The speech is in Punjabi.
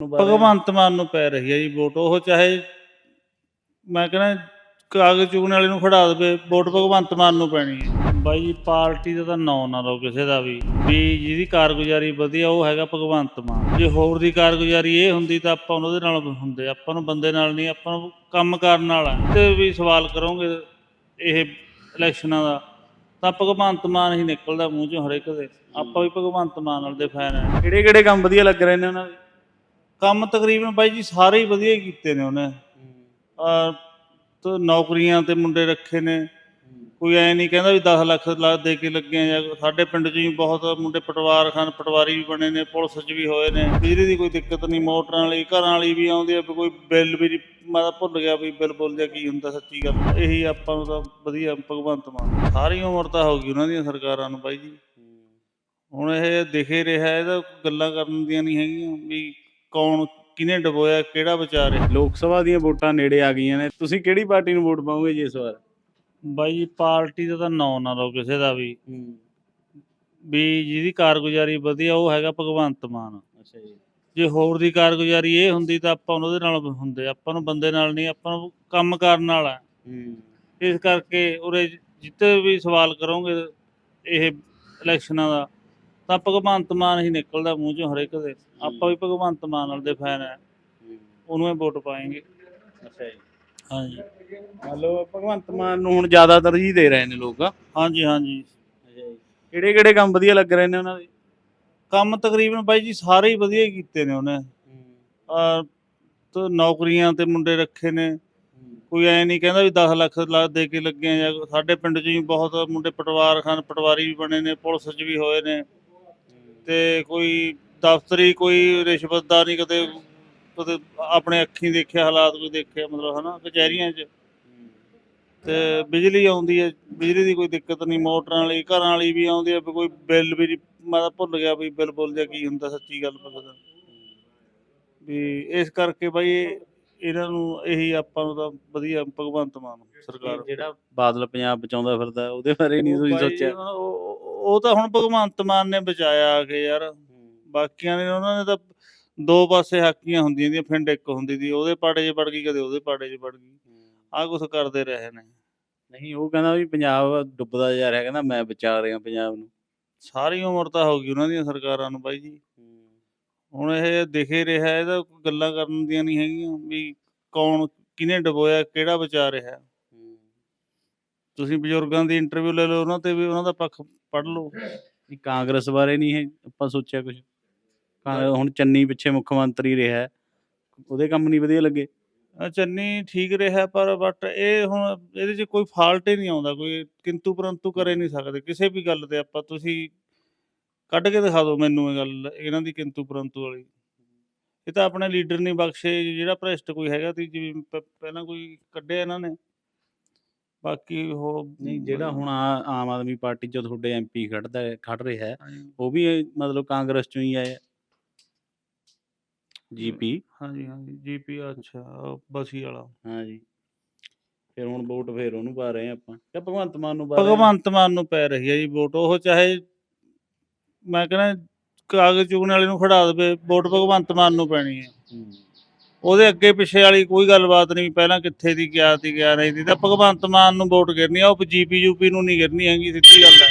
ਭਗਵੰਤ ਮਾਨ ਨੂੰ ਪੈ ਰਹੀ ਹੈ ਜੀ ਵੋਟ ਉਹ ਚਾਹੇ ਮੈਂ ਕਹਿੰਦਾ ਕਾਗਜ਼ ਚੁਗਣ ਵਾਲੇ ਨੂੰ ਖੜਾ ਦੇਵੇ ਵੋਟ ਭਗਵੰਤ ਮਾਨ ਨੂੰ ਪੈਣੀ ਹੈ ਬਾਈ ਜੀ ਪਾਰਟੀ ਦਾ ਤਾਂ ਨਾਂ ਨਾ ਲਓ ਕਿਸੇ ਦਾ ਵੀ। ਵੀ ਜਿਹਦੀ ਕਾਰਗੁਜ਼ਾਰੀ ਵਧੀਆ ਉਹ ਹੈਗਾ ਭਗਵੰਤ ਮਾਨ। ਜੇ ਹੋਰ ਦੀ ਕਾਰਗੁਜ਼ਾਰੀ ਇਹ ਹੁੰਦੀ ਤਾਂ ਆਪਾਂ ਉਹਦੇ ਨਾਲ ਹੁੰਦੇ। ਆਪਾਂ ਨੂੰ ਬੰਦੇ ਨਾਲ ਨਹੀਂ ਆਪਾਂ ਨੂੰ ਕੰਮ ਕਰਨ ਨਾਲ ਤੇ ਵੀ ਸਵਾਲ ਕਰੋਗੇ ਇਹ ਇਲੈਕਸ਼ਨਾਂ ਦਾ ਤਾਂ ਭਗਵੰਤ ਮਾਨ ਹੀ ਨਿਕਲਦਾ ਮੂੰਹ ਚੋਂ ਹਰੇਕ ਦੇ। ਆਪਾਂ ਵੀ ਭਗਵੰਤ ਮਾਨ ਨਾਲ ਦੇ ਫੈਨ ਆ। ਕਿਹੜੇ ਕਿਹੜੇ ਕੰਮ ਵਧੀਆ ਲੱਗ ਰਹੇ ਨੇ ਉਹਨਾਂ ਦੇ? ਕੰਮ ਤਕਰੀਬਨ ਬਾਈ ਜੀ ਸਾਰੇ ਹੀ ਵਧੀਆ ਹੀ ਕੀਤੇ ਨੇ ਉਹਨੇ। ਆ ਤੇ ਨੌਕਰੀਆਂ ਤੇ ਮੁੰਡੇ ਰੱਖੇ ਨੇ। ਕੋਈ ਐ ਨਹੀਂ ਕਹਿੰਦਾ ਵੀ 10 ਲੱਖ ਲਾ ਦੇ ਕੇ ਲੱਗੇ ਆ ਜਾਂ ਸਾਡੇ ਪਿੰਡ 'ਚ ਵੀ ਬਹੁਤ ਮੁੰਡੇ ਪਟਵਾਰ ਖਾਨ ਪਟਵਾਰੀ ਵੀ ਬਣੇ ਨੇ ਪੁਲਿਸ 'ਚ ਵੀ ਹੋਏ ਨੇ। ਬਿਜਲੀ ਦੀ ਕੋਈ ਦਿੱਕਤ ਨਹੀਂ ਮੋਟਰਾਂ ਵਾਲੀ ਘਰਾਂ ਵਾਲੀ ਵੀ ਆਉਂਦੀ ਆ ਕੋਈ ਬਿੱਲ ਵੀ ਮੈਂ ਤਾਂ ਭੁੱਲ ਗਿਆ ਵੀ ਬਿੱਲ ਬੋਲ ਜਾ ਕੀ ਹੁੰਦਾ ਸੱਚੀ ਗੱਲ। ਇਹੀ ਆਪਾਂ ਨੂੰ ਤਾਂ ਵਧੀਆ ਭਗਵੰਤ ਮਾਨ। ਸਾਰੀ ਉਮਰ ਤਾਂ ਹੋ ਗਈ ਉਹਨਾਂ ਦੀਆਂ ਸਰਕਾਰਾਂ ਨੂੰ ਬਾਈ ਜੀ। ਹੁਣ ਇਹ ਦਿਖੇ ਰਿਹਾ ਇਹਦਾ ਗੱਲਾਂ ਕਰਨ ਦੀਆਂ ਨਹੀਂ ਹੈਗੀਆਂ ਵੀ ਕੌਣ ਕਿਹਨੇ ਡਬੋਇਆ ਕਿਹੜਾ ਵਿਚਾਰ ਹੈ? ਲੋਕ ਸਭਾ ਦੀਆਂ ਵੋਟਾਂ ਨੇੜੇ ਆ ਗਈਆਂ ਨੇ। ਤੁਸੀਂ ਕਿਹੜੀ ਪਾਰਟੀ ਨੂੰ ਵੋਟ ਪਾਓਗੇ ਜੀ ਇਸ ਵਾਰ? ਬਾਈ ਜੀ ਪਾਰਟੀ ਦਾ ਤਾਂ ਨਾਂ ਨਾ ਲਓ ਕਿਸੇ ਦਾ ਵੀ। ਵੀ ਜਿਹਦੀ ਕਾਰਗੁਜ਼ਾਰੀ ਵਧੀਆ ਉਹ ਹੈਗਾ ਭਗਵੰਤ ਮਾਨ। ਅੱਛਾ ਜੀ। ਜੇ ਹੋਰ ਦੀ ਕਾਰਗੁਜ਼ਾਰੀ ਇਹ ਹੁੰਦੀ ਤਾਂ ਆਪਾਂ ਉਹਦੇ ਨਾਲ ਹੁੰਦੇ। ਆਪਾਂ ਨੂੰ ਬੰਦੇ ਨਾਲ ਨਹੀਂ ਆਪਾਂ ਨੂੰ ਕੰਮ ਕਰਨ ਨਾਲ ਹੈ। ਇਸ ਕਰਕੇ ਉਰੇ ਜਿੱਤੇ ਵੀ ਸਵਾਲ ਕਰੋਗੇ ਇਹ ਇਲੈਕਸ਼ਨਾਂ ਦਾ। ਤਾਂ ਭਗਵੰਤ ਮਾਨ ਹੀ ਨਿਕਲਦਾ ਮੂੰਹ ਚੋਂ ਹਰੇਕ ਦੇ। ਆਪਾਂ ਵੀ ਭਗਵੰਤ ਮਾਨ ਨਾਲ ਦੇ ਫੈਨ ਆ। ਉਹਨੂੰ ਹੀ ਵੋਟ ਪਾਏਂਗੇ। ਅੱਛਾ ਜੀ। ਹਾਂਜੀ। ਮੰਨ ਲਓ ਭਗਵੰਤ ਮਾਨ ਨੂੰ ਹੁਣ ਜ਼ਿਆਦਾ ਤਰਜੀਹ ਦੇ ਰਹੇ ਨੇ ਲੋਕ। ਹਾਂਜੀ ਹਾਂਜੀ। ਕਿਹੜੇ ਕਿਹੜੇ ਕੰਮ ਵਧੀਆ ਲੱਗ ਰਹੇ ਨੇ ਉਹਨਾਂ ਦੇ? ਕੰਮ ਤਕਰੀਬਨ ਬਾਈ ਜੀ ਸਾਰੇ ਹੀ ਵਧੀਆ ਹੀ ਕੀਤੇ ਨੇ ਉਹਨੇ। ਆ ਤੇ ਨੌਕਰੀਆਂ ਤੇ ਮੁੰਡੇ ਰੱਖੇ ਨੇ। ਕੋਈ ਐ ਨਹੀਂ ਕਹਿੰਦਾ ਵੀ 10 ਲੱਖ ਦੇ ਕੇ ਲੱਗੇ ਆ ਜਾਂ ਸਾਡੇ ਪਿੰਡ 'ਚ ਵੀ ਬਹੁਤ ਮੁੰਡੇ ਪਟਵਾਰ ਖਾਨ ਪਟਵਾਰੀ ਵੀ ਬਣੇ ਨੇ ਪੁਲਿਸ 'ਚ ਵੀ ਹੋਏ ਨੇ। ਤੇ ਕੋਈ ਦਫ਼ਤਰੀ ਕੋਈ ਰਿਸ਼ਵਤ ਦਾ ਨਹੀਂ ਕਦੇ ਕਦੇ ਆਪਣੇ ਅੱਖੀਂ ਦੇਖਿਆ ਹਾਲਾਤ ਕੋਈ ਦੇਖਿਆ ਮਤਲਬ ਹਨਾ ਕਚਹਿਰੀਆਂ 'ਚ। ਤੇ ਬਿਜਲੀ ਆਉਂਦੀ ਹੈ ਬਿਜਲੀ ਦੀ ਕੋਈ ਦਿੱਕਤ ਨਹੀਂ ਮੋਟਰਾਂ ਵਾਲੀ ਘਰਾਂ ਵਾਲੀ ਵੀ ਆਉਂਦੀ ਹੈ ਕੋਈ ਬਿੱਲ ਵੀ ਮੈਂ ਤਾਂ ਭੁੱਲ ਗਿਆ ਵੀ ਬਿੱਲ ਬੋਲ ਜਾ ਕੀ ਹੁੰਦਾ ਸੱਚੀ ਗੱਲ ਪਤਾ ਵੀ ਇਸ ਕਰਕੇ ਬਾਈ ਇਹ- ਇਹਨਾਂ ਨੂੰ ਇਹੀ ਆਪਾਂ ਨੂੰ ਤਾਂ ਵਧੀਆ ਭਗਵੰਤ ਮਾਨ ਸਰਕਾਰ। ਜਿਹੜਾ ਬਾਦਲ ਪੰਜਾਬ ਬਚਾਉਂਦਾ ਫਿਰਦਾ ਉਹਦੇ ਬਾਰੇ ਨਹੀਂ ਤੁਸੀਂ ਸੋਚਿਆ? ਉਹ- ਤਾਂ ਹੁਣ ਭਗਵੰਤ ਮਾਨ ਨੇ ਬਚਾਇਆ ਆ ਕੇ ਯਾਰ। ਬਾਕੀਆਂ ਨੇ ਉਹਨਾਂ ਨੇ ਤਾਂ ਦੋ ਪਾਸੇ ਹਾਕੀਆਂ ਹੁੰਦੀਆਂ ਦੀਆਂ ਫਿੰਡ ਇੱਕ ਹੁੰਦੀ ਦੀ। ਉਹਦੇ ਪਾੜੇ 'ਚ ਵੜ ਗਈ ਕਦੇ ਉਹਦੇ ਪਾੜੇ 'ਚ ਵੜ ਗਈ। ਆਹ ਕੁਛ ਕਰਦੇ ਰਹੇ ਨੇ। ਨਹੀਂ ਉਹ ਕਹਿੰਦਾ ਵੀ ਪੰਜਾਬ ਡੁੱਬਦਾ ਜਾ ਰਿਹਾ ਕਹਿੰਦਾ ਮੈਂ ਬਚਾ ਰਿਹਾ ਪੰਜਾਬ ਨੂੰ। ਸਾਰੀ ਉਮਰ ਤਾਂ ਹੋ ਗਈ ਉਹਨਾਂ ਦੀਆਂ ਸਰਕਾਰਾਂ ਨੂੰ ਬਾਈ ਜੀ। ਹੁਣ ਇਹ ਦਿਖੇ ਰਿਹਾ ਇਹਦਾ ਕੋਈ ਗੱਲਾਂ ਕਰਨ ਦੀਆਂ ਨਹੀਂ ਹੈਗੀਆਂ ਵੀ ਕੌਣ ਕਿਹਨੇ ਡਬੋਇਆ ਕਿਹੜਾ ਬਚਾ ਰਿਹਾ। ਤੁਸੀਂ ਬਜ਼ੁਰਗਾਂ ਦੀ ਇੰਟਰਵਿਊ ਲੈ ਲਓ, ਉਹਨਾਂ ਤੇ ਵੀ ਉਹਨਾਂ ਦਾ ਪੱਖ ਪੜ੍ਹ ਲਓ। ਇਹ ਕਾਂਗਰਸ ਬਾਰੇ ਨਹੀਂ ਹੈ, ਆਪਾਂ ਸੋਚਿਆ ਕੁਝ ਹੁਣ ਚੰਨੀ ਪਿੱਛੇ ਮੁੱਖ ਮੰਤਰੀ ਰਿਹਾ, ਉਹਦੇ ਕੰਮ ਨਹੀਂ ਵਧੀਆ ਲੱਗੇ। ਚੰਨੀ ਠੀਕ ਰਿਹਾ, ਪਰ ਬਟ ਇਹ ਹੁਣ ਇਹਦੇ 'ਚ ਕੋਈ ਫਾਲਟ ਹੀ ਨਹੀਂ ਆਉਂਦਾ, ਕੋਈ ਕਿੰਤੂ ਪਰੰਤੂ ਕਰੇ ਨਹੀਂ ਸਕਦੇ। ਕਿਸੇ ਵੀ ਗੱਲ ਤੇ ਆਪਾਂ, ਤੁਸੀਂ ਕੱਢ ਕੇ ਦਿਖਾ ਦਿਓ ਮੈਨੂੰ ਇਹ ਗੱਲ, ਇਹਨਾਂ ਦੀ ਕਿੰਤੂ ਪਰੰਤੂ ਵਾਲੀ। ਇਹ ਤਾਂ ਆਪਣੇ ਲੀਡਰ ਨਹੀਂ ਬਖਸ਼ੇ, ਜਿਹੜਾ ਭ੍ਰਿਸ਼ਟ ਕੋਈ ਹੈਗਾ ਤੀ ਜਿਵੇਂ ਪਹਿਲਾਂ ਕੋਈ ਕੱਢਿਆ ਇਹਨਾਂ ਨੇ। ਬਾਕੀ ਉਹ ਨਹੀਂ ਜਿਹੜਾ ਹੁਣ ਆ- ਆਮ ਆਦਮੀ ਪਾਰਟੀ ਚੋਂ ਤੁਹਾਡੇ ਐਮਪੀ ਖੜਦਾ ਹੈ- ਖੜ ਰਿਹਾ ਹੈ ਹਾਂਜੀ। ਉਹ ਵੀ ਇਹ ਮਤਲਬ ਕਾਂਗਰਸ ਚੋਂ ਹੀ ਆਇਆ ਜੀਪੀ ਹਾਂਜੀ ਹਾਂਜੀ ਜੀਪੀ ਅੱਛਾ ਉਹ ਬਸੀ ਵਾਲਾ। ਹਾਂਜੀ। ਫਿਰ ਹੁਣ ਵੋਟ ਫੇਰ ਉਹਨੂੰ ਪਾ ਰਹੇ ਆ ਆਪਾਂ ਕਿ ਭਗਵੰਤ ਮਾਨ ਨੂੰ ਪਾ ਰਹੇ? ਭਗਵੰਤ ਮਾਨ ਨੂੰ ਪੈ ਰਹੀ ਹੈ ਜੀ ਵੋਟ ਉਹ ਚਾਹੇ ਮੈਂ ਕਹਿੰਦਾ ਕਾਗਜ਼ ਚੁਗਣ ਵਾਲੇ ਨੂੰ ਖੜਾ ਦੇਵੇ ਵੋਟ ਭਗਵੰਤ ਮਾਨ ਨੂੰ ਪੈਣੀ ਹੈ। ਹੂੰ। ਉਹਦੇ ਅੱਗੇ ਪਿੱਛੇ ਵਾਲੀ ਕੋਈ ਗੱਲਬਾਤ ਨਹੀਂ ਪਹਿਲਾਂ ਕਿੱਥੇ ਦੀ ਗਿਆ ਸੀ ਕਿਆ ਨਹੀਂ ਸੀ ਤਾਂ ਭਗਵੰਤ ਮਾਨ ਨੂੰ ਵੋਟ ਗਿਰਨੀ ਆ, ਉਹ ਜੀਪੀ ਯੂਪੀ ਨੂੰ ਨਹੀਂ ਗਿਰਨੀ ਹੈਗੀ, ਸਿੱਧੀ ਗੱਲ ਹੈ।